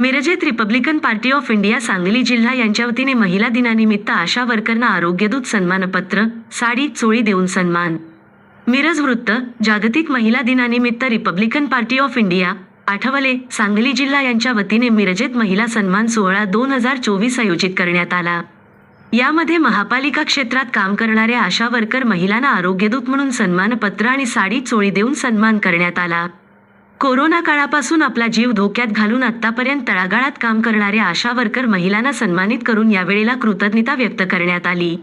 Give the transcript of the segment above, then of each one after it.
मिरजेत Republican Party of India Sangli जिल्हा यांच्या वतीने महिला दिनानिमित्त आशा वर्करना आरोग्यदूत सन्मानपत्र साडी चोळी देऊन सन्मान. मिरज वृत्त जागतिक महिला दिनानिमित्त Republican Party of India Athawale Sangli जिल्हा यांच्या वतीने मिरजेत महिला सन्मान सोहळा दोन हजार चोवीस आयोजित करण्यात आला. यामध्ये महापालिका क्षेत्रात काम करणाऱ्या आशा वर्कर महिलांना आरोग्यदूत म्हणून सन्मानपत्र आणि साडी चोळी देऊन सन्मान करण्यात आला. कोरोना काळापासून आपला जीव धोक्यात घालून आतापर्यंत तळागाळात काम करणाऱ्या आशा वर्कर महिलांना सन्मानित करून यावेळेला कृतज्ञता व्यक्त करण्यात आली.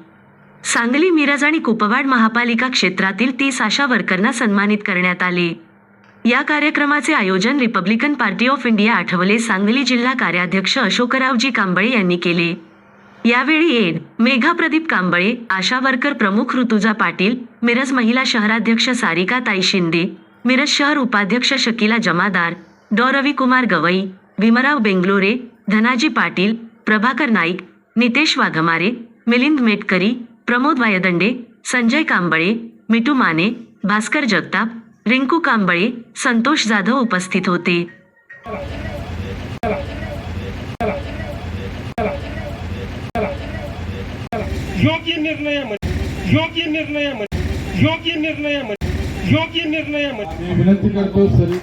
सांगली मिरज आणि कुपवाड महापालिका क्षेत्रातील तीस आशा वर्करना सन्मानित करण्यात आले. या कार्यक्रमाचे आयोजन Republican Party of India Athawale Sangli जिल्हा कार्याध्यक्ष अशोकरावजी कांबळे यांनी केले. यावेळी एड मेघा प्रदीप कांबळे आशा वर्कर प्रमुख ऋतुजा पाटील मिरज महिला शहराध्यक्ष सारिका ताई शिंदे मिरज शहर उपाध्यक्ष शकीला जमादार डॉ. रविकुमार गवई भीमराव बेंगलोरे धनाजी पाटील प्रभाकर नाईक नितेश वाघमारे मिलिंद मेटकरी प्रमोद वायदंडे संजय कांबळे मिटू माने भास्कर जगताप रिंकू कांबळे संतोष जाधव उपस्थित होते. योग्य निर्णय योग्य निर्णय योग्य निर्णय योग्य निर्णयामध्ये मी विनंती करतो सरी.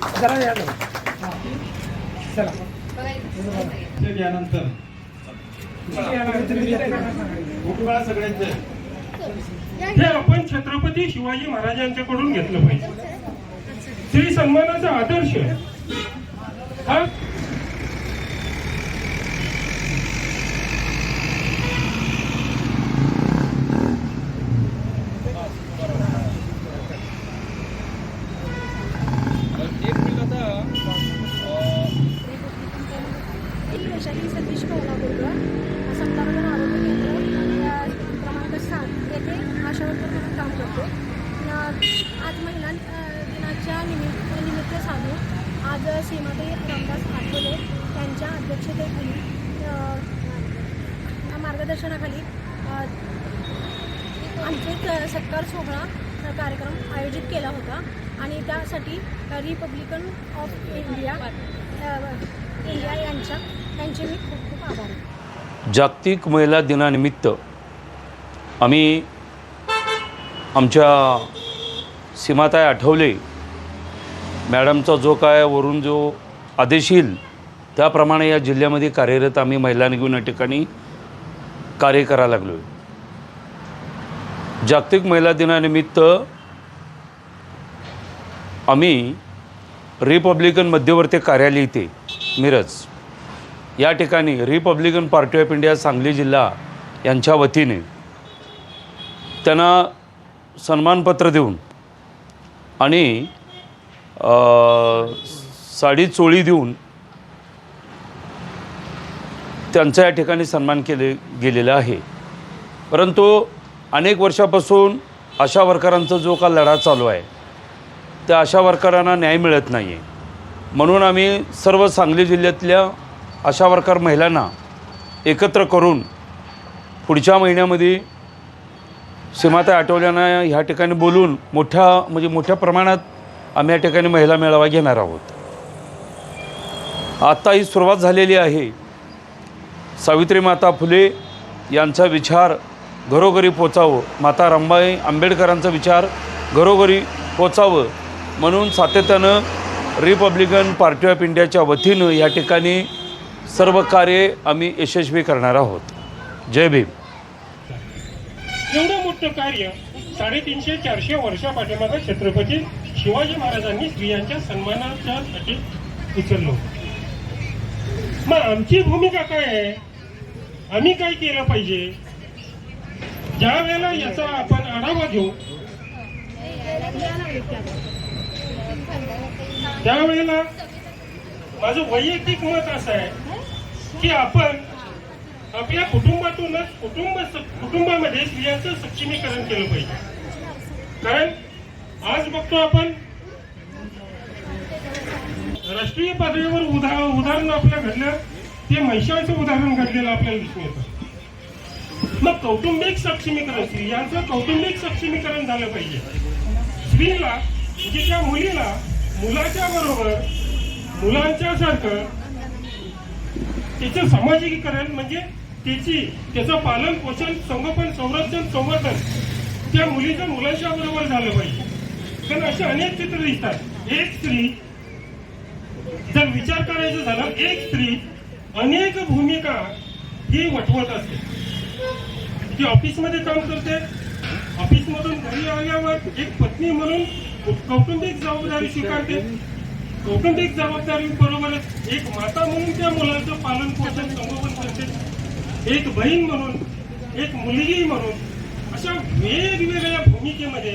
चला. यानंतर हे आपण छत्रपती शिवाजी महाराजांच्याकडून घेतलं पाहिजे. स्त्री सन्मानाचा आदर्श हा मी सतीश कवला बोलतो समतानगर आरोग्य केंद्र क्रमांक सात येथे आशा वर्कर म्हणून काम करतो. आज महिला दिनाच्या निमित्त निमित्त साधून आज सीमाताई रामदास आठवले यांच्या अध्यक्षतेखाली या मार्गदर्शनाखाली आमचे सत्कार सोहळा कार्यक्रम आयोजित केला होता. आणि त्यासाठी रिपब्लिकन ऑफ इंडिया त्यांचे मी खूप खूप आभार. आहे जागतिक महिला दिनानिमित्त आम्ही आमच्या सीमाताई आठवले मॅडमचा जो काय वरून जो आदेश येईल त्याप्रमाणे या जिल्ह्यामध्ये कार्यरत आम्ही महिलांनी घेऊन या ठिकाणी कार्य करायला लागलो आहे जागतिक महिला दिनानिमित्त आम्ही रिपब्लिकन मध्यवर्ती कार्यालय इथे मिरज या ठिकाणी Republican Party of India Sangli जिल्हा यांच्या वतीने त्यांना सन्मानपत्र देऊन आणि साडी चोळी देऊन त्यांचा या ठिकाणी सन्मान केले गेलेला आहे. परंतु अनेक वर्षापासून अशा वर्करांचा जो का लढा चालू आहे त्या अशा वर्करांना न्याय मिळत नाही आहे म्हणून आम्ही सर्व सांगली जिल्ह्यातल्या आशा वर्कर महिलांना एकत्र करून पुढच्या महिन्यामध्ये सीमाता आठवल्यांना ह्या ठिकाणी बोलून मोठ्या म्हणजे मोठ्या प्रमाणात आम्ही या ठिकाणी महिला मेळावा घेणार आहोत. आत्ता ही सुरुवात झालेली आहे. सावित्री माता फुले यांचा विचार घरोघरी पोचावं. माता रंबाई आंबेडकरांचा विचार घरोघरी पोचावं. म्हणून सातत्यानं रिपब्लिकन पार्टी ऑफ इंडियाच्या वतीनं या ठिकाणी सर्व कार्य आम्ही यशस्वी करणार आहोत. जय भीम. एवढं मोठं कार्य साडेतीनशे चारशे वर्षा पाठीमागे छत्रपती शिवाजी महाराजांनी स्त्रियांच्या सन्मानाच्यासाठी उचललो मग आमची भूमिका काय आहे? आम्ही काय केलं पाहिजे? ज्या वेळेला याचा आपण आढावा घेऊ त्यावेळेला माझं वैयक्तिक मत असं आहे की आपण आपल्या कुटुंबातूनच कुटुंब कुटुंबामध्ये स्त्रियांचं सक्षमीकरण केलं पाहिजे. कारण आज बघतो आपण राष्ट्रीय पातळीवर उदा उदाहरण आपल्या घडलं ते महिषाचं उदाहरण घडलेलं आपल्याला दिसून येतं. मग कौटुंबिक सक्षमीकरण स्त्रियांचं कौटुंबिक सक्षमीकरण झालं पाहिजे. स्त्रीला म्हणजे त्या मुलीला मुलाच्या बरोबर मुलांच्या सारखं त्याचं सामाजिकीकरण म्हणजे त्याची त्याचं पालन पोषण संगोपन संरक्षण संवर्धन त्या मुलीचं मुलांच्या बरोबर झालं पाहिजे. कारण असे अनेक चित्र दिसतात. एक स्त्री जर विचार करायचं झालं एक स्त्री अनेक भूमिका ही वठवत असते. ती ऑफिसमध्ये काम करते ऑफिसमधून घरी आल्यावर एक पत्नी म्हणून कौटुंबिक जबाबदारी स्वीकारते. कौटुंबिक जबाबदारी बरोबरच एक माता म्हणून त्या मुलाचं पालन पोषण संगोपन करते. एक बहीण म्हणून एक मुलगी म्हणून अशा वेगवेगळ्या भूमिकेमध्ये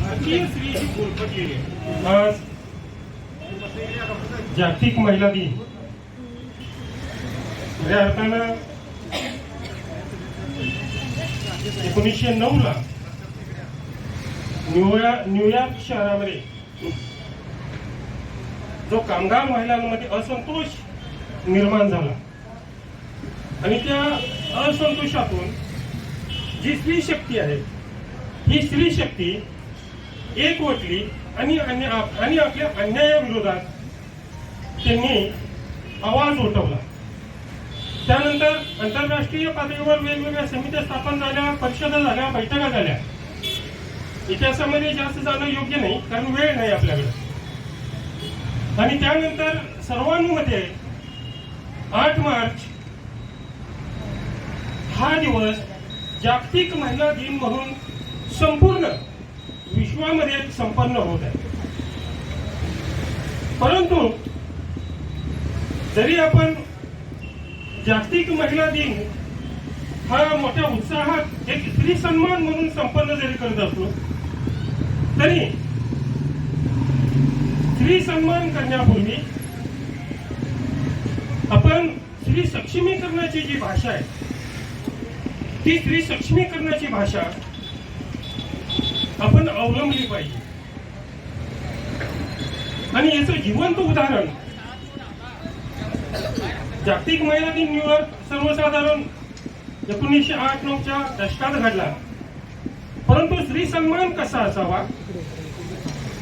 भारतीय स्त्री ही गुरफटलेली आहे. आज जागतिक महिला दिन. खऱ्या अर्थानं एकोणीसशे नऊ ला न्यूयॉर्क न्यूयॉर्क शहरामध्ये जो कामगार महिलांमध्ये असंतोष निर्माण झाला. आणि त्या असंतोषातून जी स्त्री शक्ती आहे ही स्त्री शक्ती एकवटली आणि आणि आपल्या अन्यायाविरोधात त्यांनी आवाज उठवला. त्यानंतर आंतरराष्ट्रीय पातळीवर वेगवेगळ्या समित्या स्थापन झाल्या परिषदा झाल्या बैठका झाल्या. इतिहासामध्ये जास्त जाणं योग्य नाही कारण वेळ नाही आपल्याकडे. आणि त्यानंतर सर्वांमध्ये आठ मार्च हा दिवस जागतिक महिला दिन म्हणून संपूर्ण विश्वामध्ये संपन्न होत आहे. परंतु जरी आपण जागतिक महिला दिन हा मोठ्या उत्साहात एक स्त्री सन्मान म्हणून संपन्न जरी करत असलो तरी स्त्री सन्मान करण्यापूर्वी आपण स्त्री सक्षमीकरणाची जी भाषा आहे ती स्त्री सक्षमीकरणाची भाषा आपण अवलंबली पाहिजे. आणि याचं जिवंत उदाहरण जागतिक महिला दिन न्यूयॉर्क सर्वसाधारण एकोणीसशे आठ नऊच्या दशकात घडला. परंतु स्त्री सन्मान कसा असावा स्त्रियांचा स्वाभिमान कसं जागृत ठेवावं